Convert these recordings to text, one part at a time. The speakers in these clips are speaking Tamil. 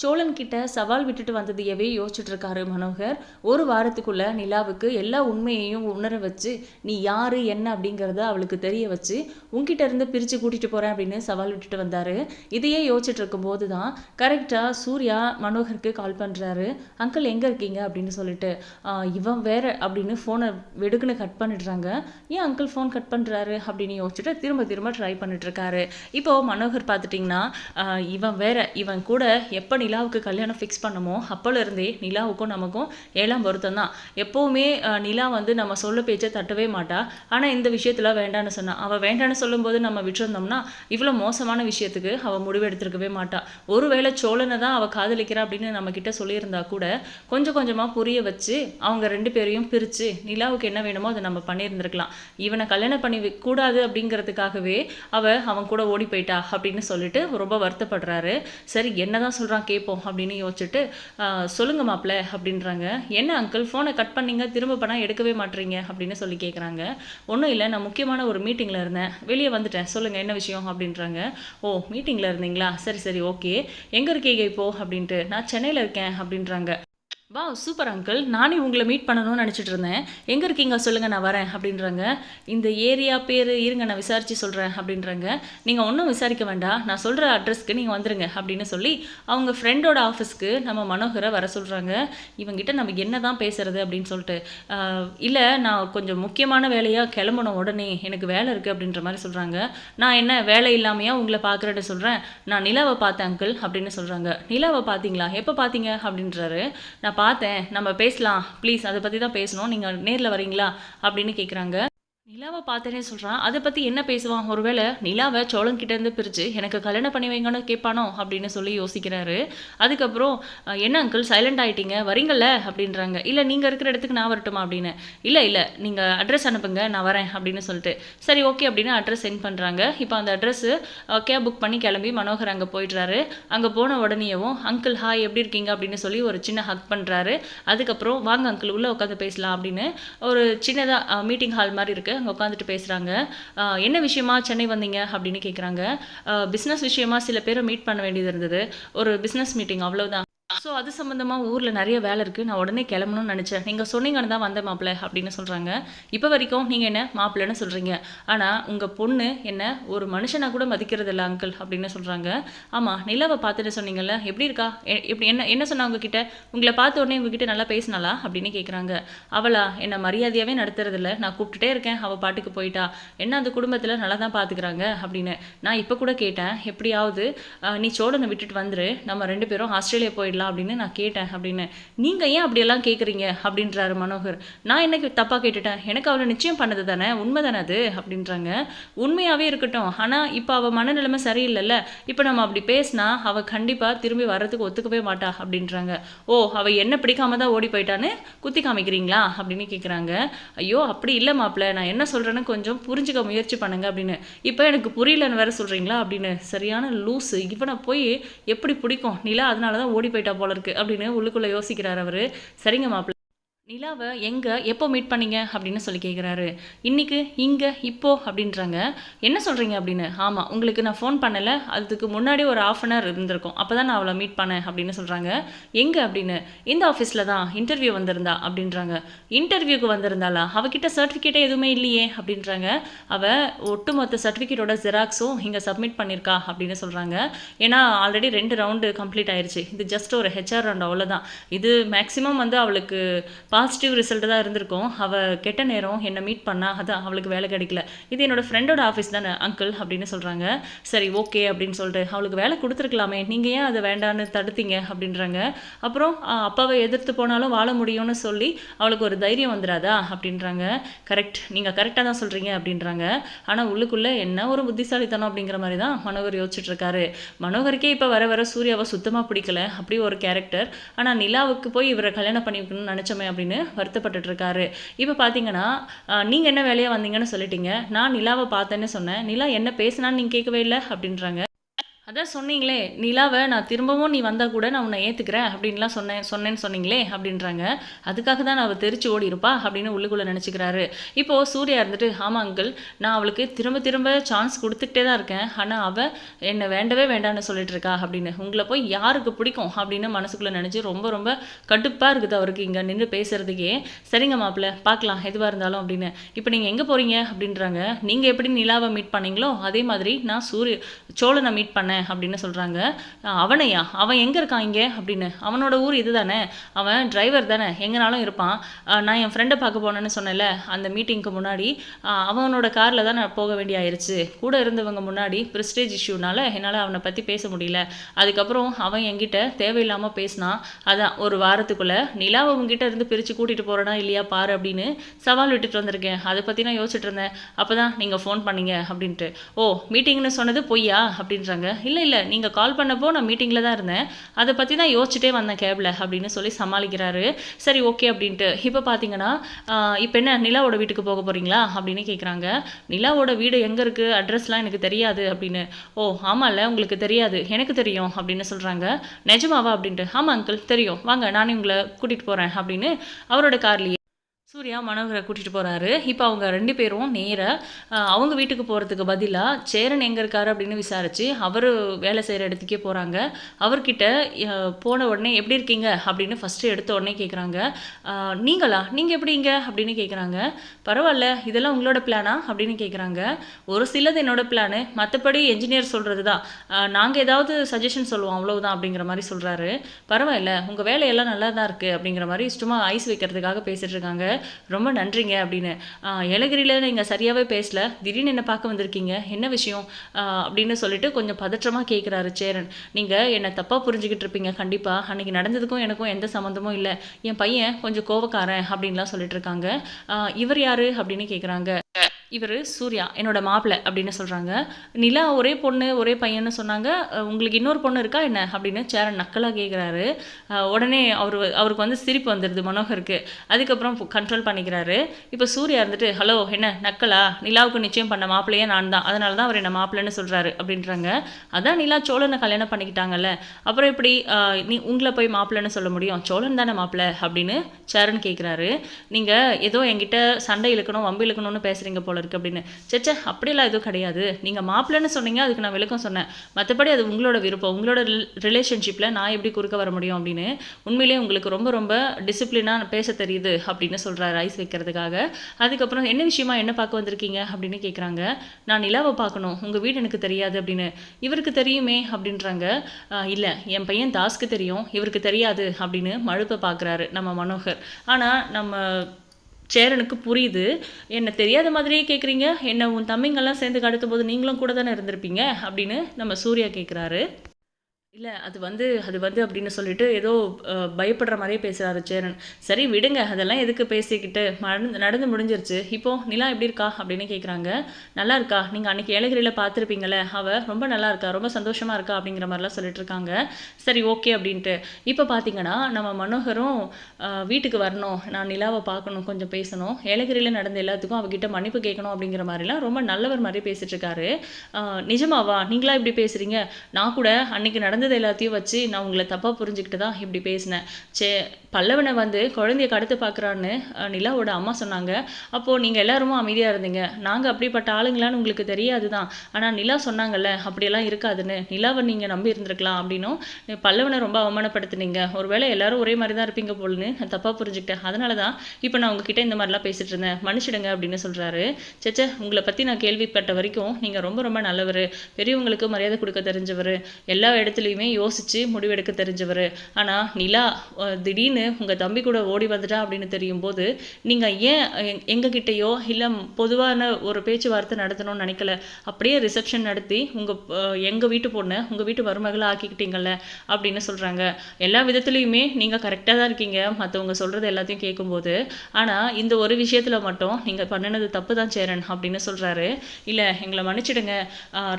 சோழன் கிட்ட சவால் விட்டுட்டு வந்ததையவே யோசிச்சுட்டு இருக்காரு மனோகர். ஒரு வாரத்துக்குள்ள நிலாவுக்கு எல்லா உண்மையையும் உணர வச்சு நீ யாரு என்ன? அப்படிங்கிறத அவளுக்கு தெரிய வச்சு உன்கிட்ட இருந்து பிரித்து கூட்டிட்டு போறேன் அப்படின்னு சவால் விட்டுட்டு வந்தாரு. இதையே யோசிச்சுட்டு இருக்கும்போது தான் கரெக்டாக சூர்யா மனோகருக்கு கால் பண்ணுறாரு அங்கிள் எங்கே இருக்கீங்க? அப்படின்னு சொல்லிட்டு இவன் வேற அப்படின்னு ஃபோனை வெடுக்குன்னு கட் பண்ணிடுறாங்க. ஏன் அங்கிள் ஃபோன் கட் பண்ணுறாரு அப்படின்னு யோசிச்சுட்டு திரும்ப திரும்ப ட்ரை பண்ணிட்டு இருக்காரு இப்போ மனோகர் பார்த்துட்டிங்கன்னா இவன் வேற இவன் கூட எப்படி நிலாவுக்கு கல்யாணம் ஃபிக்ஸ் பண்ணமோ? அப்போல இருந்தே நிலாவுக்கும் நமக்கும் ஏழாம் பொருத்தம் தான். எப்போவுமே நிலா வந்து நம்ம சொல்ல பேச்சை தட்டவே மாட்டா. ஆனால் இந்த விஷயத்தில் வேண்டான்னு சொன்னான் அவள் வேண்டான்னு சொல்லும்போது நம்ம விட்டுருந்தோம்னா இவ்வளோ மோசமான விஷயத்துக்கு அவள் முடிவெடுத்திருக்கவே மாட்டா. ஒருவேளை சோழனை தான் அவள் காதலிக்கிறா அப்படின்னு நம்ம கிட்ட சொல்லியிருந்தா கூட கொஞ்சம் கொஞ்சமாக புரிய வச்சு அவங்க ரெண்டு பேரையும் பிரித்து நிலாவுக்கு என்ன வேணுமோ அதை நம்ம பண்ணியிருந்திருக்கலாம். இவனை கல்யாணம் பண்ணி கூடாது அப்படிங்கிறதுக்காகவே அவள் அவன் கூட ஓடி போயிட்டா அப்படின்னு சொல்லிட்டு ரொம்ப வருத்தப்படுறாரு. சரி என்னதான் சொல்கிறான் கேட்போம் அப்படின்னு யோசிச்சுட்டு சொல்லுங்க மாப்ள அப்படின்றாங்க. என்ன அங்கிள் ஃபோனை கட் பண்ணீங்க திரும்ப பண்ணால் எடுக்கவே மாட்டீங்க அப்படின்னு சொல்லி கேட்குறாங்க ஒன்றும் இல்லை நான் முக்கியமான ஒரு மீட்டிங்கில் இருந்தேன். வெளியே வந்துட்டேன். சொல்லுங்கள் என்ன விஷயம்? அப்படின்றாங்க. ஓ மீட்டிங்கில் இருந்தீங்களா? சரி சரி ஓகே. எங்கே இருக்கீங்க இப்போது அப்படின்ட்டு. நான் சென்னையில் இருக்கேன் அப்படின்றாங்க. வா சூப்பர் அங்கிள் நானே உங்களை மீட் பண்ணணும்னு நினச்சிட்டு இருந்தேன். எங்கே இருக்கீங்க? சொல்லுங்கள் நான் வரேன் அப்படின்றாங்க. இந்த ஏரியா பேர் இருங்க நான் விசாரித்து சொல்கிறேன் அப்படின்றாங்க. நீங்கள் ஒன்றும் விசாரிக்க வேண்டாம். நான் சொல்கிற அட்ரஸ்க்கு நீங்கள் வந்துருங்க அப்படின்னு சொல்லி அவங்க ஃப்ரெண்டோட ஆஃபீஸ்க்கு நம்ம மனோகரை வர சொல்கிறாங்க இவங்கிட்ட நம்ம என்ன தான் பேசுறது அப்படின்னு சொல்லிட்டு இல்லை நான் கொஞ்சம் முக்கியமான வேலையாக கிளம்பணும் உடனே எனக்கு வேலை இருக்குது அப்படின்ற மாதிரி சொல்கிறாங்க நான் என்ன வேலை இல்லாமையா உங்களை பார்க்குறேன்னு சொல்கிறேன் நான் நிலாவை பார்த்தேன் அங்கிள் அப்படின்னு சொல்கிறாங்க நிலாவை பார்த்தீங்களா? எப்போ பார்த்தீங்க? அப்படின்றாரு. நான் பார்த்தேன். நம்ம பேசலாம். ப்ளீஸ் அதை பற்றி தான் பேசணும். நீங்கள் நேரில் வரீங்களா? அப்படின்னு கேட்குறாங்க நிலாவை பார்த்தேனே சொல்கிறான் அதை பற்றி என்ன பேசுவான்? ஒருவேளை நிலாவை சோழன் கிட்ட பிரித்து எனக்கு கல்யாணம் பண்ணி வைங்கன்னு கேட்பானோ அப்படின்னு சொல்லி யோசிக்கிறாரு. அதுக்கப்புறம் என்ன அங்கிள் சைலண்ட் ஆகிட்டீங்க வரீங்கல்ல? அப்படின்றாங்க. இல்லை நீங்கள் இருக்கிற இடத்துக்கு நான் வரட்டுமா? அப்படின்னு. இல்லை இல்லை. நீங்கள் அட்ரஸ் அனுப்புங்க. நான் வரேன். அப்படின்னு சொல்லிட்டு. சரி ஓகே அப்படின்னு அட்ரஸ் சென்ட் பண்ணுறாங்க இப்போ அந்த அட்ரஸ்ஸு கேப் புக் பண்ணி கிளம்பி மனோகர் அங்கே போயிடுறாரு. அங்கே போன உடனேயும் அங்கிள் ஹாய் எப்படி இருக்கீங்க? அப்படின்னு சொல்லி ஒரு சின்ன ஹக் பண்ணுறாரு அதுக்கப்புறம் வாங்க அங்கிள் உள்ளே உட்காந்து பேசலாம். அப்படின்னு ஒரு சின்னதாக மீட்டிங் ஹால் மாதிரி இருக்குது அங்கே உட்காந்துட்டு பேசுகிறாங்க என்ன விஷயமா சென்னை வந்தீங்க அப்படின்னு கேட்குறாங்க பிஸ்னஸ் விஷயமா சில பேரை மீட் பண்ண வேண்டியது இருந்தது. ஒரு பிஸ்னஸ் மீட்டிங் அவ்வளோதான் ஸோ அது சம்மந்தமாக ஊரில் நிறைய வேலை இருக்குது நான் உடனே கிளம்பணும்னு நினச்சேன். நீங்கள் சொன்னீங்கன்னு தான் வந்த மாப்பிள்ளை அப்படின்னு சொல்கிறாங்க இப்போ வரைக்கும் நீங்கள் என்ன மாப்பிள்ளைன்னு சொல்கிறீங்க ஆனால் உங்கள் பொண்ணு என்ன ஒரு மனுஷனாக கூட மதிக்கிறது இல்லை அங்கிள் அப்படின்னு சொல்கிறாங்க ஆமாம் நிலாவை பார்த்துட்டு சொன்னீங்கல்ல எப்படி இருக்கா? எ- எப்படி என்ன என்ன சொன்னா உங்ககிட்ட? உங்களை பார்த்த உடனே உங்ககிட்ட நல்லா பேசினாளா? அப்படின்னு கேட்குறாங்க அவளா என்னை மரியாதையாகவே நடத்துறதில்ல. நான் கூப்பிட்டுட்டே இருக்கேன் அவள் பாட்டுக்கு போயிட்டா. என்ன அந்த குடும்பத்தில் நல்லா தான் பார்த்துக்கிறாங்க அப்படின்னு. நான் இப்போ கூட கேட்டேன் எப்படியாவது நீ சோழனை விட்டுட்டு வந்துரு. நம்ம ரெண்டு பேரும் ஆஸ்திரேலியா போயிடலாம் அப்படின்னு நான் கேட்டேன் அப்படின்னு. நீங்கள் ஏன் அப்படியெல்லாம் கேட்குறீங்க அப்படின்றாரு மனோகர். நான் என்ன தப்பாக கேட்டுட்டேன். எனக்கு அவளை நிச்சயம் பண்ணது தானே? உண்மை தானே அது? அப்படின்றாங்க. உண்மையாகவே இருக்கட்டும். ஆனால் இப்போ அவள் மனநிலைமை சரியில்லைல்ல. இப்போ நம்ம அப்படி பேசினா அவள் கண்டிப்பாக திரும்பி வர்றதுக்கு ஒத்துக்கவே மாட்டா அப்படின்றாங்க. ஓ அவள் என்ன பிடிக்காம தான் ஓடி போயிட்டான்னு குத்தி காமிக்கிறீங்களா? அப்படின்னு கேட்குறாங்க ஐயோ அப்படி இல்லை மாப்பிள்ள. நான் என்ன சொல்கிறேன்னு கொஞ்சம் புரிஞ்சுக்க முயற்சி பண்ணுங்க அப்படின்னு. இப்போ எனக்கு புரியலன்னு வேற சொல்கிறீங்களா அப்படின்னு. சரியான லூஸு இவனை போய் எப்படி பிடிக்கும்? நிலா அதனால தான் ஓடி போயிட்டா போல இருக்கு அப்படின்னு உள்ளுக்குள்ளே யோசிக்கிறார் அவர். சரிங்க மாப்பிள்ள. நிலாவை எங்கே எப்போ மீட் பண்ணீங்க அப்படின்னு சொல்லி கேட்குறாரு இன்றைக்கு இங்கே இப்போ அப்படின்றாங்க. என்ன சொல்கிறீங்க அப்படின்னு? ஆமாம் உங்களுக்கு நான் ஃபோன் பண்ணலை. அதுக்கு முன்னாடி ஒரு ஆஃப் அன் ஹவர் இருந்திருக்கும். அப்போ தான் நான் அவளை மீட் பண்ணேன் அப்படின்னு சொல்கிறாங்க எங்கே அப்படின்னு? இந்த ஆஃபீஸில் தான் இன்டர்வியூ வந்திருந்தா அப்படின்றாங்க. இன்டர்வியூக்கு வந்திருந்தாளா? அவகிட்ட சர்டிஃபிகேட்டே எதுவுமே இல்லையே அப்படின்றாங்க. அவள் ஒட்டுமொத்த சர்டிஃபிகேட்டோட ஜெராக்ஸும் இங்கே சப்மிட் பண்ணியிருக்கா அப்படின்னு சொல்கிறாங்க ஏன்னா ஆல்ரெடி ரெண்டு ரவுண்டு கம்ப்ளீட் ஆயிடுச்சு இது ஜஸ்ட் ஒரு ஹெச்ஆர் ரவுண்ட் அவ்வளோதான் இது மேக்ஸிமம் வந்து அவளுக்கு பாசிட்டிவ் ரிசல்ட் தான் இருந்திருக்கும். அவள் கெட்ட நேரம் என்னை மீட் பண்ணால் அதான் அவளுக்கு வேலை கிடைக்கல. இது என்னோடய ஃப்ரெண்டோட ஆஃபீஸ் தானே அங்கிள் அப்படின்னு சொல்கிறாங்க சரி ஓகே அப்படின்னு சொல்லிட்டு அவளுக்கு வேலை கொடுத்துருக்கலாமே நீங்கள் ஏன் அதை வேண்டான்னு தடுத்தீங்க அப்படின்றாங்க. அப்புறம் அப்பாவை எதிர்த்து போனாலும் வாழ முடியும்னு சொல்லி அவளுக்கு ஒரு தைரியம் வந்துடாதா அப்படின்றாங்க. கரெக்ட் நீங்கள் கரெக்டாக தான் சொல்கிறீங்க அப்படின்றாங்க. ஆனால் உள்ளுக்குள்ளே என்ன ஒரு புத்திசாலித்தனம் அப்படிங்கிற மாதிரி தான் மனோகர் யோசிச்சுட்ருக்காரு. மனோகருக்கே இப்போ வர வர சூர்யாவை சுத்தமாக பிடிக்கல அப்படி ஒரு கேரக்டர் ஆனால் நிலாவுக்கு போய் இவரை கல்யாணம் பண்ணிக்கணும்னு நினச்சோமே அப்படின்னு வருத்தப்பட்டுட்டு இருக்காரு இப்போ பார்த்தீங்கன்னா நீங்கள் என்ன வேலையாக வந்தீங்கன்னு சொல்லிட்டீங்க. நான் நிலாவை பார்த்தேன்னு சொன்னேன். நிலா என்ன பேசினான்னு நீங்கள் கேட்கவே இல்லை அப்படின்றாங்க. அதான் சொன்னீங்களே நிலாவை நான் திரும்பவும் நீ வந்தால் கூட நான் உன்னை ஏற்றுக்கிறேன் அப்படின்லாம் சொன்னேன் சொன்னேன்னு சொன்னீங்களே அப்படின்றாங்க. அதுக்காக தான் நான் அவள் தெரிச்சு ஓடி இருப்பா அப்படின்னு உள்ளுக்குள்ளே நினச்சிக்கிறாரு. இப்போது சூர்யா இருந்துட்டு ஆமாம் அங்கிள் நான் அவளுக்கு திரும்ப திரும்ப சான்ஸ் கொடுத்துக்கிட்டே தான் இருக்கேன். ஆனால் அவள் என்னை வேண்டவே வேண்டான்னு சொல்லிட்டு இருக்கா அப்படின்னு. உங்களை போய் யாருக்கு பிடிக்கும் அப்படின்னு மனசுக்குள்ளே நினச்சி ரொம்ப ரொம்ப கடுப்பாக இருக்குது அவருக்கு இங்கே நின்று பேசுகிறதுக்கே சரிங்க மாப்பிள்ள பார்க்கலாம் எதுவாக இருந்தாலும் அப்படின்னு. இப்போ நீங்கள் எங்கே போகிறீங்க அப்படின்றாங்க. நீங்கள் எப்படி நிலாவை மீட் பண்ணீங்களோ அதே மாதிரி நான் சூரிய சோழனை மீட் பண்ணேன். அப்படின்னு சொல்கிறாங்க அவனையா? அவன் எங்கே இருக்கான் இங்கே? அப்படின்னு. அவனோட ஊர் இது தானே அவன் டிரைவர் தானே? எங்கேனாலும் இருப்பான். நான் என் ஃப்ரெண்டை பார்க்க போனேன்னு சொன்னேன்ல அந்த மீட்டிங்க்கு முன்னாடி. அவனோட காரில் தான் நான் போக வேண்டிய ஆயிருச்சு. கூட இருந்தவங்க முன்னாடி ப்ரிஸ்டேஜ் இஷ்யூனால என்னால் அவனை பற்றி பேச முடியல. அதுக்கப்புறம் அவன் என்கிட்ட தேவையில்லாமல் பேசினான் அதான் ஒரு வாரத்துக்குள்ளே நிலாவை உங்ககிட்ட இருந்து பிரித்து கூட்டிகிட்டு போகிறேனா இல்லையா பாரு அப்படின்னு சவால் விட்டுட்டு வந்திருக்கேன். அதை பற்றி நான் யோசிச்சுட்டு இருந்தேன். அப்போ தான் நீங்கள் ஃபோன் பண்ணீங்க அப்படின்ட்டு. ஓ மீட்டிங்னு சொன்னது பொய்யா? அப்படின்றாங்க. இல்லை இல்லை நீங்கள் கால் பண்ணப்போ நான் மீட்டிங்கில் தான் இருந்தேன். அதை பற்றி தான் யோசிச்சுட்டே வந்தேன் கேபில் அப்படின்னு சொல்லி சமாளிக்கிறாரு. சரி ஓகே அப்படின்ட்டு. இப்போ பார்த்தீங்கன்னா இப்போ என்ன நிலாவோட வீட்டுக்கு போக போகிறீங்களா அப்படின்னு கேட்குறாங்க நிலாவோட வீடு எங்கே இருக்குது அட்ரஸ்லாம் எனக்கு தெரியாது அப்படின்னு. ஓ ஆமாம்ல உங்களுக்கு தெரியாது. எனக்கு தெரியும் அப்படின்னு சொல்கிறாங்க நிஜமாவா அப்படின்ட்டு. ஆமாம் அங்கிள் தெரியும். வாங்க நானே உங்களை கூட்டிகிட்டு போகிறேன் அப்படின்னு அவரோட கார்லேயே சூர்யா மனோகரை கூட்டிகிட்டு போகிறாரு இப்போ அவங்க ரெண்டு பேரும் நேராக அவங்க வீட்டுக்கு போகிறதுக்கு பதிலாக சேரன் எங்கே இருக்காரு அப்படின்னு விசாரித்து அவர் வேலை செய்கிற இடத்துக்கே போகிறாங்க அவர்கிட்ட போன உடனே எப்படி இருக்கீங்க? அப்படின்னு ஃபஸ்ட்டு எடுத்த உடனே கேட்குறாங்க நீங்களா? நீங்கள் எப்படிங்க அப்படின்னு கேட்குறாங்க பரவாயில்ல இதெல்லாம் உங்களோட பிளானா அப்படின்னு கேட்குறாங்க ஒரு சிலது என்னோட பிளானு மற்றபடி என்ஜினியர் சொல்கிறது தான் நாங்கள் ஏதாவது சஜஷன் சொல்லுவோம் அவ்வளோதான் அப்படிங்கிற மாதிரி சொல்கிறாரு பரவாயில்ல உங்கள் வேலையெல்லாம் நல்லா தான் இருக்குது அப்படிங்கிற மாதிரி சும்மா ஐஸ் வைக்கிறதுக்காக பேசிகிட்டு இருக்காங்க. ரொம்ப நன்றிங்க அப்படின்னு. ஏலகிரியில் நீங்கள் சரியாகவே பேசல. திடீர்னு என்னை பார்க்க வந்திருக்கீங்க. என்ன விஷயம்? அப்படின்னு சொல்லிட்டு கொஞ்சம் பதற்றமாக கேட்குறாரு சேரன். நீங்கள் என்னை தப்பாக புரிஞ்சுக்கிட்டு இருப்பீங்க கண்டிப்பாக அன்னைக்கு நடந்ததுக்கும் எனக்கும் எந்த சம்மந்தமும் இல்லை. என் பையன் கொஞ்சம் கோவக்காரன் அப்படின்லாம் சொல்லிட்டு இருக்காங்க. ஆஹ் இவர் யாரு அப்படின்னு கேட்குறாங்க இவர் சூர்யா என்னோட மாப்பிள்ளை அப்படின்னு சொல்கிறாங்க நிலா ஒரே பொண்ணு ஒரே பையன்னு சொன்னாங்க. உங்களுக்கு இன்னொரு பொண்ணு இருக்கா என்ன? அப்படின்னு சேரன் நக்கலாக கேட்குறாரு உடனே அவர் அவருக்கு வந்து சிரிப்பு வந்துடுது மனோகருக்கு. அதுக்கப்புறம் கண்ட்ரோல் பண்ணிக்கிறாரு. இப்போ சூர்யா இருந்துட்டு ஹலோ என்ன நக்கலா? நிலாவுக்கு நிச்சயம் பண்ண மாப்பிள்ளையே நான் தான் அதனால தான் அவர் என்ன மாப்பிள்ளைன்னு சொல்கிறாரு அப்படின்றாங்க. அதான் நிலா சோழனை கல்யாணம் பண்ணிக்கிட்டாங்கல்ல. அப்புறம் எப்படி நீ உங்களை போய் மாப்பிள்ளைன்னு சொல்ல முடியும்? சோழன் தானே மாப்பிள்ளை அப்படின்னு சேரன் கேட்குறாரு நீங்கள் ஏதோ என்கிட்ட சண்டை இழுக்கணும் வம்பு இழுக்கணும்னு பேசுகிறீங்க போல இருக்கு அப்படின்னு. சேச்சே அப்படியெல்லாம் எதுவும் கிடையாது. நீங்கள் மாப்பிள்ளைன்னு சொன்னீங்க அதுக்கு நான் விளக்கம் சொன்னேன். மற்றபடி அது உங்களோட விருப்பம். உங்களோட ரிலேஷன்ஷிப்பில் நான் எப்படி குறுக்க வர முடியும் அப்படின்னு உண்மையிலேயே உங்களுக்கு ரொம்ப ரொம்ப டிசிப்ளினாக பேச தெரியுது அப்படின்னு சொல்கிறாரு ஐஸ் வைக்கிறதுக்காக. அதுக்கப்புறம் என்ன விஷயமா என்ன பார்க்க வந்திருக்கீங்க அப்படின்னு கேட்குறாங்க நான் நிலாவை பார்க்கணும். உங்கள் வீடு எனக்கு தெரியாது அப்படின்னு. இவருக்கு தெரியுமே அப்படின்றாங்க. இல்லை என் பையன் தாஸ்க்கு தெரியும். இவருக்கு தெரியாது அப்படின்னு மழுப்பை பார்க்குறாரு நம்ம மனோகர். ஆனால் நம்ம சேரனுக்கு புரியுது. என்ன தெரியாத மாதிரியே கேட்குறீங்க என்ன உன் தம்பிங்கெல்லாம் சேர்ந்து கடத்தும் போது நீங்களும் கூட தானே இருந்திருப்பீங்க? அப்படின்னு நம்ம சூர்யா கேட்குறாரு இல்லை அது வந்து அது வந்து அப்படின்னு சொல்லிட்டு ஏதோ பயப்படுற மாதிரியே பேசுகிறாரு சேரன். சரி விடுங்க அதெல்லாம் எதுக்கு பேசிக்கிட்டு? நடந்து நடந்து முடிஞ்சிருச்சு. இப்போது நிலா எப்படி இருக்கா? அப்படின்னு கேட்குறாங்க நல்லா இருக்கா? நீங்கள் அன்றைக்கி ஏலகிரியில் பார்த்துருப்பீங்களே அவள் ரொம்ப நல்லா இருக்கா? ரொம்ப சந்தோஷமாக இருக்கா? அப்படிங்கிற மாதிரிலாம் சொல்லிட்டு இருக்காங்க. சரி ஓகே அப்படின்ட்டு. இப்போ பார்த்தீங்கன்னா நம்ம மனோகரும் வீட்டுக்கு வரணும். நான் நிலாவை பார்க்கணும் கொஞ்சம் பேசணும். ஏலகிரியில் நடந்த எல்லாத்துக்கும் அவகிட்ட மன்னிப்பு கேட்கணும் அப்படிங்கிற மாதிரிலாம் ரொம்ப நல்லவர் மாதிரி பேசிகிட்ருக்காரு நிஜமாவா? நீங்களா இப்படி பேசுறீங்க? நான் கூட அன்னைக்கு நடந்தது எல்லாத்தையும் வச்சு நான் உங்களை தப்பாக புரிஞ்சுக்கிட்டு தான் இப்படி பேசினேன். சே பல்லவனை வந்து குழந்தைய கடத்து பார்க்குறான்னு நிலாவோட அம்மா சொன்னாங்க. அப்போது நீங்கள் எல்லாருமே அமைதியாக இருந்தீங்க. நாங்கள் அப்படிப்பட்ட ஆளுங்களான்னு உங்களுக்கு தெரியாது தான். ஆனால் நிலா சொன்னாங்கல்ல அப்படியெல்லாம் இருக்காதுன்னு. நிலாவை நீங்கள் நம்பி இருந்திருக்கலாம் அப்படின்னும் பல்லவனை ரொம்ப அவமானப்படுத்துனீங்க. ஒருவேளை எல்லாரும் ஒரே மாதிரி தான் இருப்பீங்க போலன்னு நான் தப்பாக புரிஞ்சுக்கிட்டேன். அதனால தான் இப்போ நான் உங்ககிட்ட இந்த மாதிரிலாம் பேசிட்டு இருந்தேன். மன்னிச்சிடுங்க அப்படின்னு சொல்கிறாரு சேச்சே உங்களை பற்றி நான் கேள்விப்பட்ட வரைக்கும் நீங்கள் ரொம்ப ரொம்ப நல்லவர். பெரியவங்களுக்கு மரியாதை கொடுக்க தெரிஞ்சவர். எல்லா இடத்துலையும் யோசித்து முடிவெடுக்க தெரிஞ்சவர். ஆனால் நிலா திடீர்னு உங்கள் தம்பி கூட ஓடி வந்துட்டா அப்படின்னு தெரியும் போது நீங்கள் ஏன் எங்- எங்ககிட்டயோ இல்லை பொதுவான ஒரு பேச்சுவார்த்தை நடத்தணும்னு நினைக்கல? அப்படியே ரிசப்ஷன் நடத்தி உங்கள் எங்கள் வீட்டு பொண்ணை உங்கள் வீட்டு மருமகளை ஆக்கிக்கிட்டீங்கல்ல? அப்படின்னு சொல்கிறாங்க எல்லா விதத்துலேயுமே நீங்கள் கரெக்டாக தான் இருக்கீங்க மற்றவங்க சொல்கிறது எல்லாத்தையும் கேட்கும்போது ஆனால் இந்த ஒரு விஷயத்தில் மட்டும் நீங்கள் பண்ணினது தப்பு தான் சேரன் அப்படின்னு சொல்கிறாரு இல்லை எங்களை மன்னிச்சிடுங்க.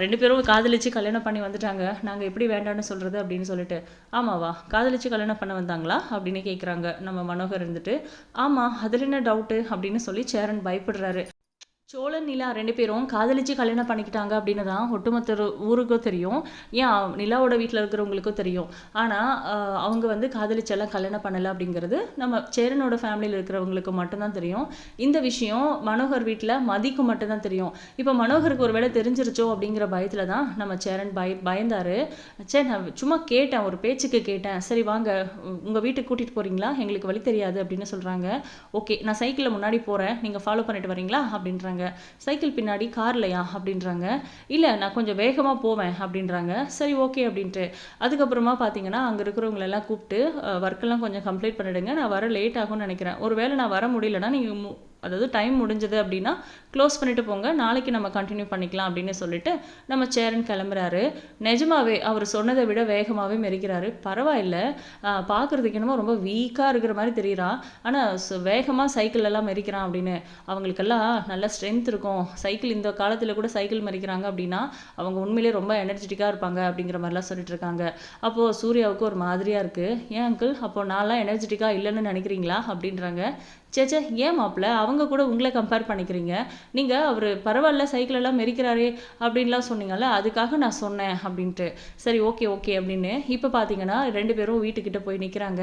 ரெண்டு பேரும் காதலிச்சு கல்யாணம் பண்ணி வந்துட்டாங்க. நாங்கள் எப்படி வேண்டாம்னு சொல்கிறது அப்படின்னு சொல்லிட்டு ஆமாவா காதலிச்சு கல்யாணம் பண்ண வந்தாங்களா? அப்படின்னு கேட்குறாங்க நம்ம மனோகர் இருந்துட்டு ஆமாம் அதில் என்ன டவுட்டு அப்படின்னு சொல்லி சேரன் பயப்படுறாரு. சோழன் நிலா ரெண்டு பேரும் காதலிச்சு கல்யாணம் பண்ணிக்கிட்டாங்க அப்படின்னு தான் ஒட்டுமொத்த ஊருக்கும் தெரியும். ஏன் நிலாவோட வீட்டில் இருக்கிறவங்களுக்கும் தெரியும். ஆனால் அவங்க வந்து காதலிச்செல்லாம் கல்யாணம் பண்ணலை அப்படிங்கிறது நம்ம சேரனோட ஃபேமிலியில் இருக்கிறவங்களுக்கு மட்டும்தான் தெரியும். இந்த விஷயம் மனோகர் வீட்டில் மதிக்கு மட்டும்தான் தெரியும். இப்போ மனோகருக்கு ஒரு வேளை தெரிஞ்சிருச்சோ அப்படிங்கிற பயத்தில் தான் நம்ம சேரன் பய பயந்தார். சே நான் சும்மா கேட்டேன் ஒரு பேச்சுக்கு கேட்டேன். சரி வாங்க உங்கள் வீட்டுக்கு கூட்டிகிட்டு போகிறீங்களா எங்களுக்கு வழி தெரியாது அப்படின்னு சொல்கிறாங்க ஓகே நான் சைக்கிளில் முன்னாடி போகிறேன் நீங்கள் ஃபாலோ பண்ணிட்டு வரீங்களா? அப்படின்றாங்க. சைக்கிள் பின்னாடி கார்லையா? அப்படின்றாங்க. இல்லை நான் கொஞ்சம் வேகமாக போவேன் அப்படின்றாங்க. சரி ஓகே அப்படின்ட்டு. அதுக்கப்புறமா பார்த்தீங்கன்னா அங்கே இருக்கிறவங்களெல்லாம் கூப்பிட்டு ஒர்க்கெல்லாம் கொஞ்சம் கம்ப்ளீட் பண்ணிடுங்க. நான் வர லேட் ஆகும்னு நினைக்கிறேன். ஒருவேளை நான் வர முடியலன்னா நீங்கள் அதாவது டைம் முடிஞ்சது அப்படின்னா க்ளோஸ் பண்ணிட்டு போங்க. நாளைக்கு நம்ம கண்டினியூ பண்ணிக்கலாம் அப்படின்னு சொல்லிட்டு நம்ம சேரன் கிளம்புறாரு. நிஜமாவே அவர் சொன்னதை விட வேகமாகவே மெரிக்கிறாரு பரவாயில்ல. பார்க்குறதுக்கு என்னமோ ரொம்ப வீக்காக இருக்கிற மாதிரி தெரிகிறான் ஆனால் வேகமாக சைக்கிள் எல்லாம் மெரிக்கிறான் அப்படின்னு. அவங்களுக்கெல்லாம் நல்ல ஸ்ட்ரென்த் இருக்கும். சைக்கிள் இந்த காலத்தில் கூட சைக்கிள் மெரிக்கிறாங்க அப்படின்னா அவங்க உண்மையிலேயே ரொம்ப எனர்ஜெட்டிக்காக இருப்பாங்க அப்படிங்கிற மாதிரிலாம் சொல்லிட்டு இருக்காங்க. அப்போது சூர்யாவுக்கு ஒரு மாதிரியாக இருக்குது ஏன் அங்கிள் அப்போது நான்லாம் எனர்ஜெட்டிக்காக இல்லைன்னு நினைக்கிறீங்களா? அப்படின்றாங்க. சேச்சே ஏன் மாப்பிள்ள அவங்க கூட உங்களை கம்பேர் பண்ணிக்கிறீங்க. நீங்கள் அவர் பரவாயில்ல சைக்கிளெல்லாம் மெரிக்கிறாரே அப்படின்லாம் சொன்னீங்கல்ல அதுக்காக நான் சொன்னேன் அப்படின்ட்டு. சரி ஓகே ஓகே அப்படின்னு. இப்போ பார்த்தீங்கன்னா ரெண்டு பேரும் வீட்டுக்கிட்ட போய் நிற்கிறாங்க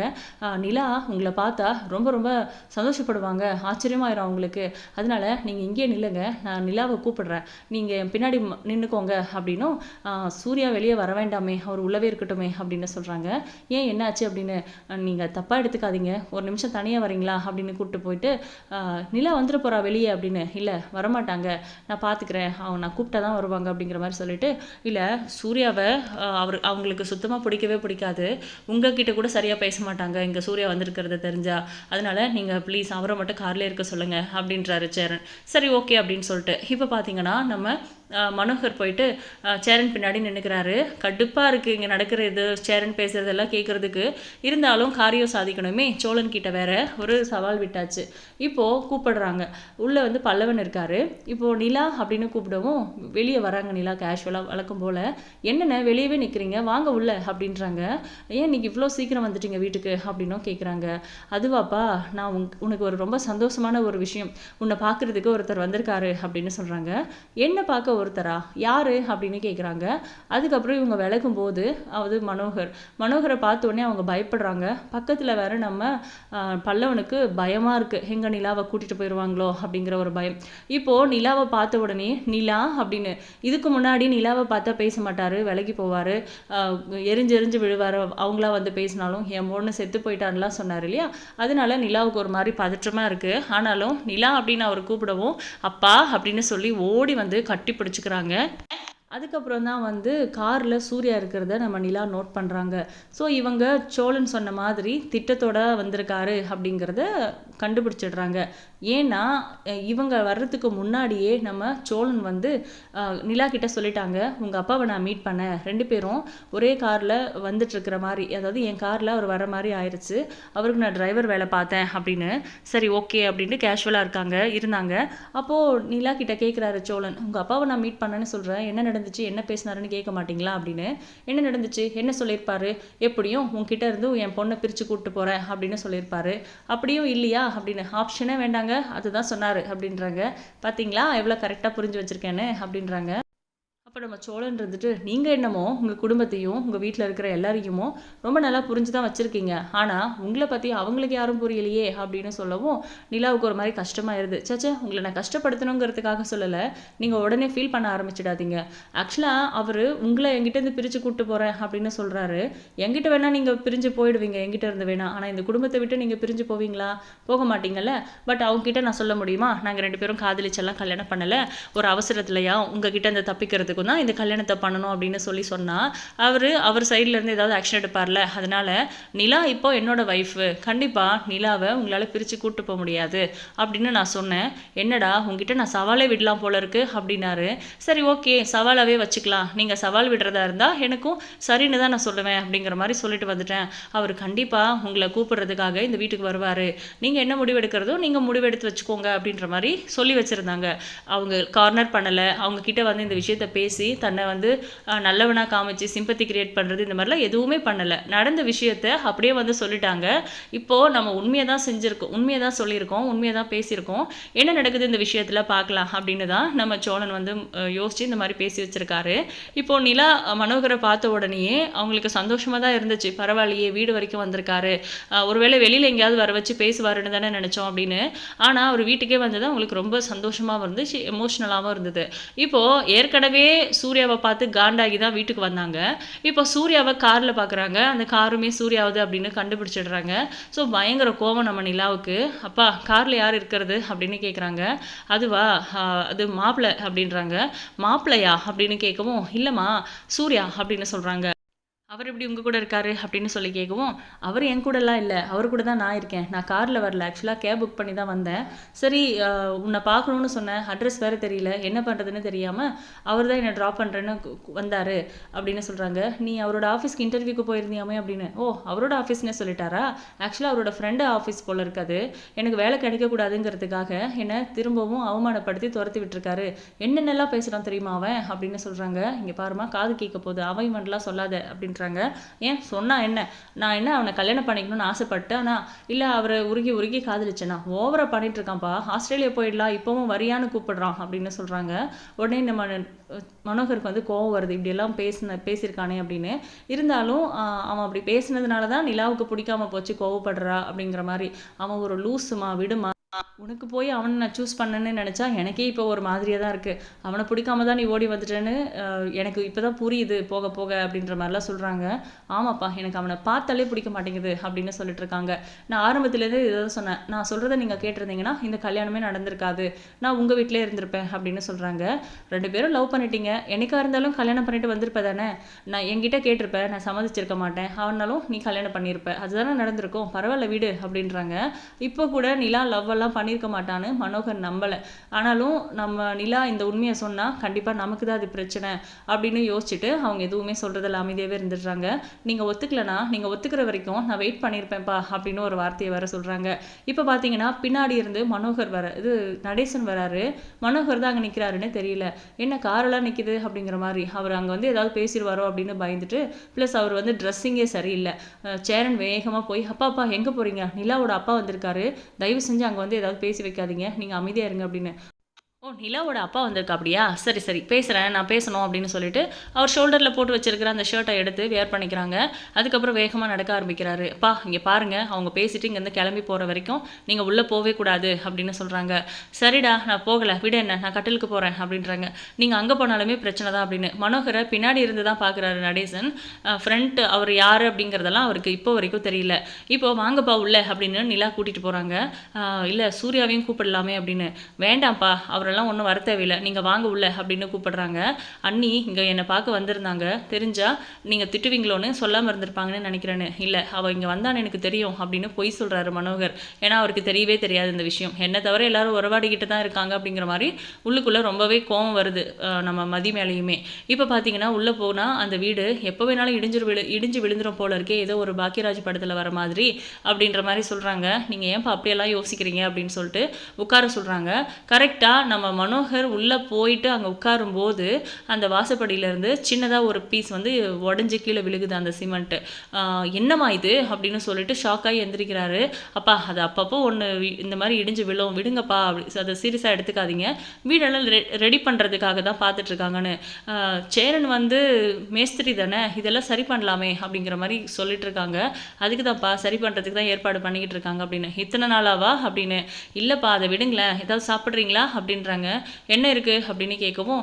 நிலா உங்களை பார்த்தா ரொம்ப ரொம்ப சந்தோஷப்படுவாங்க. ஆச்சரியமாயிரும் அவங்களுக்கு. அதனால நீங்கள் இங்கேயே நில்லுங்க. நான் நிலாவை கூப்பிடுறேன். நீங்கள் பின்னாடி நின்றுக்கோங்க அப்படின்னும் சூர்யா வெளியே வர வேண்டாமே. அவர் உள்ளவே இருக்கட்டுமே அப்படின்னு சொல்கிறாங்க ஏன் என்னாச்சு அப்படின்னு? நீங்கள் தப்பாக எடுத்துக்காதீங்க. ஒரு நிமிஷம் தனியாக வரீங்களா அப்படின்னு கூப்பிட்டு போயிட்டு நிலா வந்துட போகிறா வெளியே அப்படின்னு இல்லை வரமாட்டாங்க. நான் பார்த்துக்கிறேன் அவங்க நான் கூப்பிட்டா தான் வருவாங்க அப்படிங்கிற மாதிரி சொல்லிட்டு இல்லை சூர்யாவை அவர் அவங்களுக்கு சுத்தமாக பிடிக்கவே பிடிக்காது. உங்ககிட்ட கூட சரியாக பேச மாட்டாங்க. இங்கே சூர்யா வந்திருக்கிறத தெரிஞ்சா. அதனால் நீங்கள் ப்ளீஸ் அவரை மட்டும் கார்லேயே இருக்க சொல்லுங்கள் அப்படின்றாரு சேரன். சரி ஓகே அப்படின்னு சொல்லிட்டு இப்போ பார்த்தீங்கன்னா நம்ம மனோகர் போயிட்டு சேரன் பின்னாடி நின்றுக்கிறாரு கடுப்பாக இருக்குது இங்கே நடக்கிற இது சேரன் பேசுகிறதெல்லாம் கேட்குறதுக்கு இருந்தாலும் காரியம் சாதிக்கணுமே சோழன் கிட்ட வேற ஒரு சவால் விட்டாச்சு. இப்போது கூப்பிடுறாங்க. உள்ளே வந்து பல்லவன் இருக்காரு. இப்போது நிலா அப்படின்னு கூப்பிடவும் வெளியே வராங்க நிலா கேஷுவலாக வழக்கம் போல். என்னென்ன வெளியவே நிற்கிறீங்க வாங்க உள்ள அப்படின்றாங்க. ஏன் இன்னைக்கு இவ்வளோ சீக்கிரம் வந்துட்டீங்க வீட்டுக்கு? அப்படின்னும் கேட்குறாங்க அதுவாப்பா நான் உன் உனக்கு ஒரு ரொம்ப சந்தோஷமான ஒரு விஷயம். உன்னை பார்க்குறதுக்கு ஒருத்தர் வந்திருக்காரு அப்படின்னு சொல்கிறாங்க என்ன பார்க்க ஒருத்தரா? யார்? அப்படின்னு கேட்குறாங்க அதுக்கப்புறம் இவங்க விளக்கும் போது அது மனோகர் மனோகரை பார்த்தோன்னே அவங்க பயப்படுறாங்க. பக்கத்தில் வேற நம்ம பல்லவனுக்கு பயமாக இருக்குது எங்கே நிலாவை கூட்டிகிட்டு போயிடுவாங்களோ அப்படிங்கிற ஒரு பயம். இப்போது நிலாவை பார்த்த உடனே நிலா அப்படின்னு. இதுக்கு முன்னாடி நிலாவை பார்த்தா பேச மாட்டார் விலகி போவார். எரிஞ்சு எரிஞ்சு விழுவார். அவங்களா வந்து பேசினாலும் என் பொண்ணு செத்து போயிட்டான்லாம் சொன்னார் இல்லையா? அதனால நிலாவுக்கு ஒரு மாதிரி பதற்றமாக இருக்குது ஆனாலும் நிலா அப்படின்னு அவர் கூப்பிடவும் அப்பா அப்படின்னு சொல்லி ஓடி வந்து கட்டி கண்டுபிடிச்சிக்கிறாங்க அதுக்கப்புறம் தான் வந்து காரில் சூர்யா இருக்கிறத நம்ம நிலா நோட் பண்ணுறாங்க ஸோ இவங்க சோழன் சொன்ன மாதிரி திட்டத்தோட வந்திருக்காரு அப்படிங்கிறத கண்டுபிடிச்சிடுறாங்க. ஏன்னா இவங்க வர்றதுக்கு முன்னாடியே நம்ம சோழன் வந்து நிலா கிட்ட சொல்லிட்டாங்க உங்கள் அப்பாவை நான் மீட் பண்ணேன். ரெண்டு பேரும் ஒரே காரில் வந்துட்டுருக்கிற மாதிரி அதாவது என் காரில் அவர் வர மாதிரி ஆயிடுச்சு அவருக்கு நான் டிரைவர் வேலை பார்த்தேன் அப்படின்னு. சரி ஓகே அப்படின்ட்டு கேஷுவலாக இருக்காங்க இருந்தாங்க. அப்போது நிலா கிட்ட கேட்குறாரு சோழன் உங்கள் அப்பாவை நான் மீட் பண்ணேன்னு சொல்கிறேன் என்ன நடந்துச்சு? என்ன பேசினாருன்னு கேட்க மாட்டிங்களா? அப்படின்னு. என்ன நடந்துச்சு? என்ன சொல்லியிருப்பாரு? எப்படியும் உங்ககிட்ட இருந்து என் பொண்ணை பிரித்து கூப்பிட்டு போகிறேன் அப்படின்னு சொல்லியிருப்பாரு. அப்படியும் இல்லையா? அப்படின்னு. ஆப்ஷனே வேண்டாங்க. அதுதான் சொன்னார் அப்படின்றாங்க. பார்த்தீங்களா எவ்வளோ கரெக்டாக புரிஞ்சு வச்சுருக்கேன்னு அப்படின்றாங்க. அப்போ நம்ம சோழன் இருந்துட்டு நீங்கள் என்னமோ உங்கள் குடும்பத்தையும் உங்கள் வீட்டில் இருக்கிற எல்லாரையுமோ ரொம்ப நல்லா புரிஞ்சு தான் வச்சுருக்கீங்க. ஆனால் உங்களை பற்றி அவங்களுக்கு யாரும் புரியலையே அப்படின்னு சொல்லவும் நிலாவுக்கு ஒரு மாதிரி கஷ்டமாயிருது சச்சா உங்களை நான் கஷ்டப்படுத்தணுங்கிறதுக்காக சொல்லலை. நீங்கள் உடனே ஃபீல் பண்ண ஆரம்பிச்சிடாதீங்க. ஆக்சுவலாக அவர் உங்களை எங்கிட்டேருந்து பிரித்து கூப்பிட்டு போகிறேன் அப்படின்னு சொல்கிறாரு எங்கிட்ட வேணால் நீங்கள் பிரிஞ்சு போயிடுவீங்க. எங்கிட்ட இருந்து வேணாம் ஆனால் இந்த குடும்பத்தை விட்டு நீங்கள் பிரிஞ்சு போவீங்களா? போக மாட்டீங்கல்ல. பட் அவங்ககிட்ட நான் சொல்ல முடியுமா? நாங்கள் ரெண்டு பேரும் காதலிச்செல்லாம் கல்யாணம் பண்ணலை. ஒரு அவசரத்துலையா உங்ககிட்ட இந்த தப்பிக்கிறதுக்கு வரைக்கும் தான் இந்த கல்யாணத்தை பண்ணணும் அப்படின்னு சொல்லி சொன்னால் அவர் அவர் சைட்லேருந்து ஏதாவது ஆக்ஷன் எடுப்பார்ல. அதனால் நிலா இப்போ என்னோட ஒய்ஃபு கண்டிப்பாக நிலாவை உங்களால் பிரித்து கூப்பிட்டு போக முடியாது அப்படின்னு நான் சொன்னேன். என்னடா உங்ககிட்ட நான் சவாலே விடலாம் போல இருக்கு அப்படின்னாரு. சரி ஓகே சவாலாகவே வச்சுக்கலாம். நீங்கள் சவால் விடுறதா இருந்தால் எனக்கும் சரின்னு தான் நான் சொல்லுவேன் அப்படிங்கிற மாதிரி சொல்லிட்டு வந்துட்டேன். அவர் கண்டிப்பாக உங்களை கூப்பிடுறதுக்காக இந்த வீட்டுக்கு வருவார். நீங்கள் என்ன முடிவு எடுக்கிறதோ நீங்கள் முடிவெடுத்து வச்சுக்கோங்க அப்படின்ற மாதிரி சொல்லி வச்சுருந்தாங்க. அவங்க கார்னர் பண்ணலை. அவங்க கிட்ட வந்து இந்த விஷயத்த பேசி பேசி தன்னை வந்து நல்லவனாக காமிச்சு சிம்பத்தி கிரியேட் பண்ணுறது இந்த மாதிரிலாம் எதுவுமே பண்ணலை. நடந்த விஷயத்த அப்படியே வந்து சொல்லிட்டாங்க. இப்போது நம்ம உண்மையை தான் செஞ்சுருக்கோம். உண்மையை தான் சொல்லியிருக்கோம். உண்மையை தான் பேசியிருக்கோம். என்ன நடக்குது இந்த விஷயத்தில் பார்க்கலாம் அப்படின்னு தான் நம்ம சோழன் வந்து யோசித்து இந்த மாதிரி பேசி வச்சுருக்காரு. இப்போது நிலா மனோகரை பார்த்த உடனேயே அவங்களுக்கு சந்தோஷமாக தான் இருந்துச்சு. பரவாயில்லையே வீடு வரைக்கும் வந்திருக்காரு. ஒருவேளை வெளியில் எங்கேயாவது வர வச்சு பேசுவாருன்னு தானே நினச்சோம் அப்படின்னு. ஆனால் அவர் வீட்டுக்கே வந்தது அவங்களுக்கு ரொம்ப சந்தோஷமாகவும் இருந்துச்சு எமோஷ்னலாகவும் இருந்தது. இப்போது ஏற்கனவே சூர்யாவை பார்த்து காண்டாகி தான் வீட்டுக்கு வந்தாங்க. இப்போ சூர்யாவை காரில் பார்க்குறாங்க அந்த காருமே சூர்யாவது அப்படின்னு கண்டுபிடிச்சிடுறாங்க. ஸோ பயங்கர கோவம் நம்ம நிலாவுக்கு. அப்பா காரில் யார் இருக்கிறது? அப்படின்னு கேட்குறாங்க அதுவா? அது மாப்பிள்ளை அப்படின்றாங்க. மாப்பிள்ளையா அப்படின்னு கேட்கவும் இல்லைம்மா சூர்யா அப்படின்னு சொல்கிறாங்க அவர் எப்படி உங்கள் கூட இருக்காரு அப்படின்னு சொல்லி கேட்கவும் அவர் என் கூடலாம் இல்லை அவர் கூட தான் நான் இருக்கேன். நான் காரில் வரல. ஆக்சுவலாக கேப் புக் பண்ணி தான் வந்தேன். சரி உன்னை பார்க்கணுன்னு சொன்னேன் அட்ரஸ் வேறு தெரியல. என்ன பண்ணுறதுன்னு தெரியாமல் அவர் தான் என்னை ட்ராப் பண்ணுறேன்னு வந்தார் அப்படின்னு சொல்கிறாங்க நீ அவரோட ஆஃபீஸ்க்கு இன்டர்வியூக்கு போயிருந்தியாமே அப்படின்னு. ஓ அவரோட ஆஃபீஸ்னே சொல்லிட்டாரா? ஆக்சுவலாக அவரோட ஃப்ரெண்டு ஆஃபீஸ் போல் இருக்காது. எனக்கு வேலை கிடைக்கக்கூடாதுங்கிறதுக்காக என்னை திரும்பவும் அவமானப்படுத்தி துரத்தி விட்டுருக்காரு. என்னென்னலாம் பேசுகிறான் தெரியுமா அவன்? அப்படின்னு சொல்கிறாங்க இங்கே பாருமா காது கேட்க போகுது. அவைமெண்ட்லாம் சொல்லாத அப்படின்ற பண்ணுறாங்க ஏன்? சொன்னால் என்ன? நான் என்ன அவனை கல்யாணம் பண்ணிக்கணும்னு ஆசைப்பட்டேன். ஆனால் இல்லை அவரை உருகி உருகி காதலிச்சேனா? ஓவராக பண்ணிட்டு இருக்கான்ப்பா ஆஸ்திரேலியா போயிடலாம். இப்போவும் வரியான்னு கூப்பிடுறான் அப்படின்னு சொல்கிறாங்க உடனே இந்த மன மனோகருக்கு வந்து கோவம் வருது. இப்படியெல்லாம் பேசின பேசியிருக்கானே அப்படின்னு. இருந்தாலும் அவன் அப்படி பேசினதுனால தான் நிலாவுக்கு பிடிக்காம போச்சு. கோவப்படுறா அப்படிங்கிற மாதிரி. அவன் ஒரு லூஸுமா விடுமா? உனக்கு போய் அவனை நான் சூஸ் பண்ணேன்னு நினச்சா எனக்கே இப்போ ஒரு மாதிரியாக தான் இருக்குது அவனை பிடிக்காம தான் நீ ஓடி வந்துட்டேன்னு எனக்கு இப்போ தான் புரியுது போக போக அப்படின்ற மாதிரிலாம் சொல்கிறாங்க ஆமாப்பா எனக்கு அவனை பார்த்தாலே பிடிக்க மாட்டேங்குது அப்படின்னு சொல்லிட்டு இருக்காங்க. நான் ஆரம்பத்துலேருந்து இதை சொன்னேன். நான் சொல்கிறத நீங்கள் கேட்டிருந்தீங்கன்னா இந்த கல்யாணமே நடந்திருக்காது. நான் உங்கள் வீட்டிலே இருந்திருப்பேன் அப்படின்னு சொல்கிறாங்க ரெண்டு பேரும் லவ் பண்ணிட்டீங்க. என்னைக்காக இருந்தாலும் கல்யாணம் பண்ணிட்டு வந்திருப்ப தானே? நான் என்கிட்ட கேட்டிருப்பேன் நான் சம்மதிச்சிருக்க மாட்டேன். அவனாலும் நீ கல்யாணம் பண்ணியிருப்ப. அதுதானே நடந்திருக்கும். பரவாயில்ல வீடு அப்படின்றாங்க. இப்போ கூட நிலா லவ் அதெல்லாம் பண்ணியிருக்க மாட்டான்னு மனோகர் நம்பலை. ஆனாலும் நம்ம நிலா இந்த உண்மையை சொன்னால் கண்டிப்பாக நமக்கு தான் அது பிரச்சனை அப்படின்னு யோசிச்சுட்டு அவங்க எதுவுமே சொல்கிறதில்ல அமைதியாகவே இருந்துடுறாங்க. நீங்கள் ஒத்துக்கலனா நீங்கள் ஒத்துக்கிற வரைக்கும் நான் வெயிட் பண்ணியிருப்பேன்ப்பா அப்படின்னு ஒரு வார்த்தையை வர சொல்கிறாங்க இப்போ பார்த்தீங்கன்னா பின்னாடி இருந்து மனோகர் வர இது நடேசன் வராரு. மனோகர் தான் அங்கே நிற்கிறாருன்னு தெரியல. என்ன காரெல்லாம் நிற்கிது அப்படிங்கிற மாதிரி. அவர் அங்கே வந்து ஏதாவது பேசிடுவாரோ அப்படின்னு பயந்துட்டு ப்ளஸ் அவர் வந்து ட்ரெஸ்ஸிங்கே சரியில்லை. சேரன் வேகமாக போய் அப்பா அப்பா எங்கே போகிறீங்க நிலாவோட அப்பா வந்திருக்காரு. தயவு செஞ்சு அங்கே வந்து வந்து ஏதாவது பேசி வைக்காதீங்க. நீங்கள் அமைதியாக இருங்க அப்படின்னு. ஓ நிலாவோட அப்பா வந்திருக்கா அப்படியா? சரி சரி. பேசுகிறேன் நான் பேசணும் அப்படின்னு சொல்லிட்டு அவர் ஷோல்டரில் போட்டு வச்சிருக்கிற அந்த ஷர்ட்டை எடுத்து வேர் பண்ணிக்கிறாங்க. அதுக்கப்புறம் வேகமாக நடக்க ஆரம்பிக்கிறாரு. அப்பா இங்கே பாருங்கள் அவங்க பேசிட்டு இங்கேருந்து கிளம்பி போகிற வரைக்கும் நீங்கள் உள்ளே போகவே கூடாது அப்படின்னு சொல்கிறாங்க சரிடா நான் போகலை. விட என்ன. நான் கட்டிலுக்கு போகிறேன் அப்படின்றாங்க. நீங்கள் அங்கே போனாலுமே பிரச்சனை தான் அப்படின்னு. மனோகரை பின்னாடி இருந்து தான் பார்க்குறாரு நடேசன். ஃப்ரெண்ட் அவர் யார் அப்படிங்கிறதெல்லாம் அவருக்கு இப்போ வரைக்கும் தெரியல. இப்போ வாங்கப்பா உள்ள அப்படின்னு நிலா கூட்டிகிட்டு போகிறாங்க இல்லை சூர்யாவையும் கூப்பிடலாமே அப்படின்னு. வேண்டாம்ப்பா. அவர் அவரெல்லாம் ஒன்றும் வர தேவையில்லை. நீங்கள் வாங்க உள்ள அப்படின்னு கூப்பிடுறாங்க. அண்ணி இங்கே என்னை பார்க்க வந்திருந்தாங்க. தெரிஞ்சால் நீங்கள் திட்டுவீங்களோன்னு சொல்லாமல் இருந்திருப்பாங்கன்னு நினைக்கிறேன்னு. இல்லை அவள் இங்கே வந்தான்னு எனக்கு தெரியும் அப்படின்னு பொய் சொல்கிறாரு மனோகர். ஏன்னா அவருக்கு தெரியவே தெரியாது இந்த விஷயம். என்னை தவிர எல்லாரும் உறவாடிக்கிட்டு தான் இருக்காங்க அப்படிங்கிற மாதிரி உள்ளுக்குள்ளே ரொம்பவே கோவம் வருது நம்ம மதி மேலேயுமே. இப்போ பார்த்தீங்கன்னா உள்ளே போனால் அந்த வீடு எப்போ வேணாலும் இடிஞ்சு விழு இடிஞ்சு விழுந்துரும் போல இருக்கே. ஏதோ ஒரு பாக்கியராஜ் படத்தில் வர மாதிரி அப்படின்ற மாதிரி சொல்கிறாங்க நீங்கள் ஏன்ப்பா அப்படியெல்லாம் யோசிக்கிறீங்க அப்படின்னு சொல்லிட்டு உட்கார சொல்கிறாங்க கரெக்டாக நம்ம நம்ம மனோகர் உள்ளே போயிட்டு அங்கே உட்காரும்போது அந்த வாசப்படியிலேருந்து சின்னதாக ஒரு பீஸ் வந்து உடஞ்சி கீழே விழுகுது அந்த சிமெண்ட்டு என்னம்மா இது? அப்படின்னு சொல்லிட்டு ஷாக்காகி எந்திரிக்கிறாரு. அப்பா அது அப்பப்போ ஒன்று இந்த மாதிரி இடிஞ்சு விழும். விடுங்கப்பா அப்படி அதை சீரியஸாக எடுத்துக்காதீங்க. வீடெல்லாம் ரெ ரெடி பண்ணுறதுக்காக தான் பார்த்துட்ருக்காங்கன்னு சேரன் வந்து மேஸ்திரி தானே இதெல்லாம் சரி பண்ணலாமே அப்படிங்கிற மாதிரி சொல்லிட்டு இருக்காங்க. அதுக்கு தான்ப்பா சரி பண்ணுறதுக்கு தான் ஏற்பாடு பண்ணிக்கிட்டு இருக்காங்க அப்படின்னு. இத்தனை நாளாவா அப்படின்னு. இல்லைப்பா அதை விடுங்களேன். ஏதாவது சாப்பிட்றீங்களா? அப்படின்ற பண்ணுறாங்க என்ன இருக்குது அப்படின்னு கேட்கவும்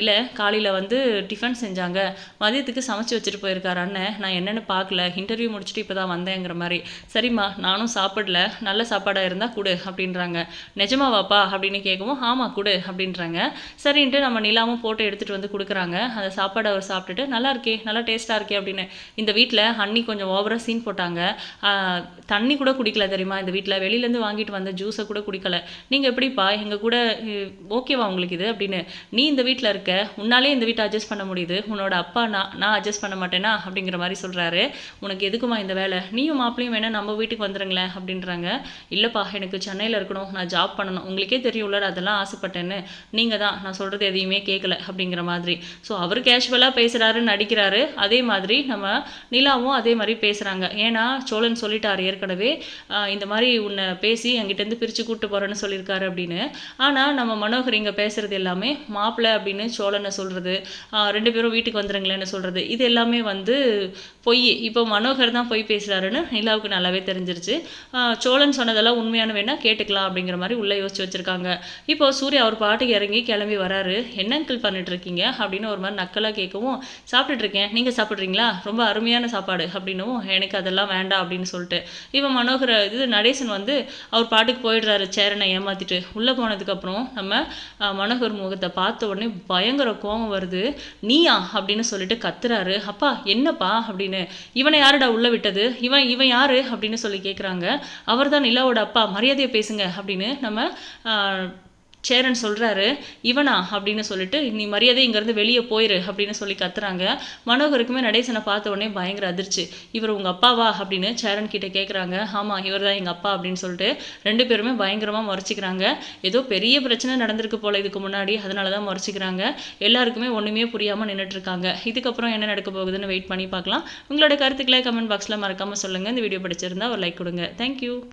இல்லை காலையில் வந்து டிஃபன் செஞ்சாங்க. மதியத்துக்கு சமைச்சு வச்சுட்டு போயிருக்காரு அண்ணன். நான் என்னென்னு பார்க்கல. இன்டர்வியூ முடிச்சுட்டு இப்போ தான் வந்தேங்கிற மாதிரி. சரிம்மா நானும் சாப்பிடல. நல்ல சாப்பாடாக இருந்தால் கொடு அப்படின்றாங்க. நிஜமாவாப்பா அப்படின்னு கேட்கவும் ஆமாம் கொடு அப்படின்றாங்க. சரின்ட்டு நம்ம நிலாமும் போட்டு எடுத்துகிட்டு வந்து கொடுக்குறாங்க. அந்த சாப்பாடை அவர் சாப்பிட்டுட்டு நல்லா இருக்கே நல்லா டேஸ்ட்டாக இருக்கே அப்படின்னு. இந்த வீட்டில் அண்ணி கொஞ்சம் ஓவராக சீன் போட்டாங்க. தண்ணி கூட குடிக்கல தெரியுமா? இந்த வீட்டில் வெளியிலேருந்து வாங்கிட்டு வந்த ஜூஸை கூட குடிக்கல. நீங்கள் எப்படிப்பா? எங்கள் கூட ஓகேவா உங்களுக்கு இது அப்படின்னு நீ இந்த வீட்டில் இருக்க உன்னாலே இந்த வீட்டை அட்ஜஸ்ட் பண்ண முடியுது. உன்னோட அப்பா நான் நான் அட்ஜஸ்ட் பண்ண மாட்டேனா? அப்படிங்கிற மாதிரி சொல்கிறாரு உனக்கு எதுக்குமா இந்த வேலை? நீயும் மாப்பிளையும் வேணால் நம்ம வீட்டுக்கு வந்துடுங்களேன் அப்படின்றாங்க. இல்லைப்பா எனக்கு சென்னையில் இருக்கணும். நான் ஜாப் பண்ணணும். உங்களுக்கே தெரியும்ல அதெல்லாம் ஆசைப்பட்டேன்னு. நீங்கள் தான். நான் சொல்கிறது எதையுமே கேட்கல அப்படிங்கிற மாதிரி. ஸோ அவர் கேஷுவலாக பேசுகிறாரு நடிக்கிறாரு. அதே மாதிரி நம்ம நிலாவும் அதே மாதிரி பேசுகிறாங்க ஏன்னா சோழன் சொல்லிட்டார் ஏற்கனவே இந்த மாதிரி உன்னை பேசி என்கிட்டேருந்து பிரித்து கூப்பிட்டு போகிறேன்னு சொல்லியிருக்காரு அப்படின்னு. ஆனால் நம்ம மனோகர் இங்கே பேசுகிறது எல்லாமே மாப்பிள்ளை அப்படின்னு சோழனை சொல்கிறது ரெண்டு பேரும் வீட்டுக்கு வந்துருங்களேன்னு சொல்கிறது இது எல்லாமே வந்து பொய். இப்போ மனோகர் தான் பொய் பேசுகிறாருன்னு நிலாவுக்கு நல்லாவே தெரிஞ்சிருச்சு. சோழன் சொன்னதெல்லாம் உண்மையான வேணால் கேட்டுக்கலாம் அப்படிங்கிற மாதிரி உள்ளே யோசிச்சு வச்சுருக்காங்க. இப்போ சூர்யா அவர் பாட்டுக்கு இறங்கி கிளம்பி வராரு. என்ன அங்கிள் பண்ணிட்டு அப்படின்னு ஒரு மாதிரி நக்கலாக கேட்கவும் சாப்பிட்டுட்ருக்கேன் நீங்கள் சாப்பிட்றீங்களா? ரொம்ப அருமையான சாப்பாடு. அப்படின்னும் எனக்கு அதெல்லாம் வேண்டாம். அப்படின்னு சொல்லிட்டு. இவன் மனோகர் இது நடேசன் வந்து அவர் பாட்டுக்கு போயிடுறாரு சேரனை ஏமாற்றிட்டு உள்ளே போனதுக்கப்புறம் நம்ம நம்ம மனோகர் முகத்தை பார்த்த உடனே பயங்கர கோபம் வருது. நீயா? அப்படின்னு சொல்லிட்டு கத்துறாரு. அப்பா என்னப்பா அப்படின்னு. இவனை யாருடா உள்ள விட்டது? இவன் இவன் யாரு? அப்படின்னு சொல்லி கேட்குறாங்க அவர் தான் நிலாவோட அப்பா. மரியாதையை பேசுங்க அப்படின்னு நம்ம அஹ், சேரன் சொல்கிறாரு இவனா? அப்படின்னு சொல்லிட்டு நீ மரியாதை இங்கேருந்து வெளியே போயிரு அப்படின்னு சொல்லி கத்துறாங்க. மனோகருக்குமே நடேசனை பார்த்த உடனே பயங்கர அதிர்ச்சி. இவர் உங்கள் அப்பாவா? அப்படின்னு சேரன் கிட்டே கேட்குறாங்க ஆமாம் இவர் தான் எங்கள் அப்பா அப்படின்னு சொல்லிட்டு ரெண்டு பேருமே பயங்கரமாக முறைச்சிக்கிறாங்க. ஏதோ பெரிய பிரச்சனை நடந்திருக்கு போல இதுக்கு முன்னாடி அதனால தான் முறைச்சிக்கிறாங்க. எல்லாருக்குமே ஒன்றுமே புரியாமல் நின்றுட்டுருக்காங்க இதுக்கப்புறம் என்ன நடக்க போகுதுன்னு வெயிட் பண்ணி பார்க்கலாம். உங்களோட கருத்துக்களை கமெண்ட் பாக்ஸில் மறக்காமல் சொல்லுங்கள் இந்த வீடியோ பிடிச்சிருந்தா ஒரு லைக் கொடுங்க. தேங்க்யூ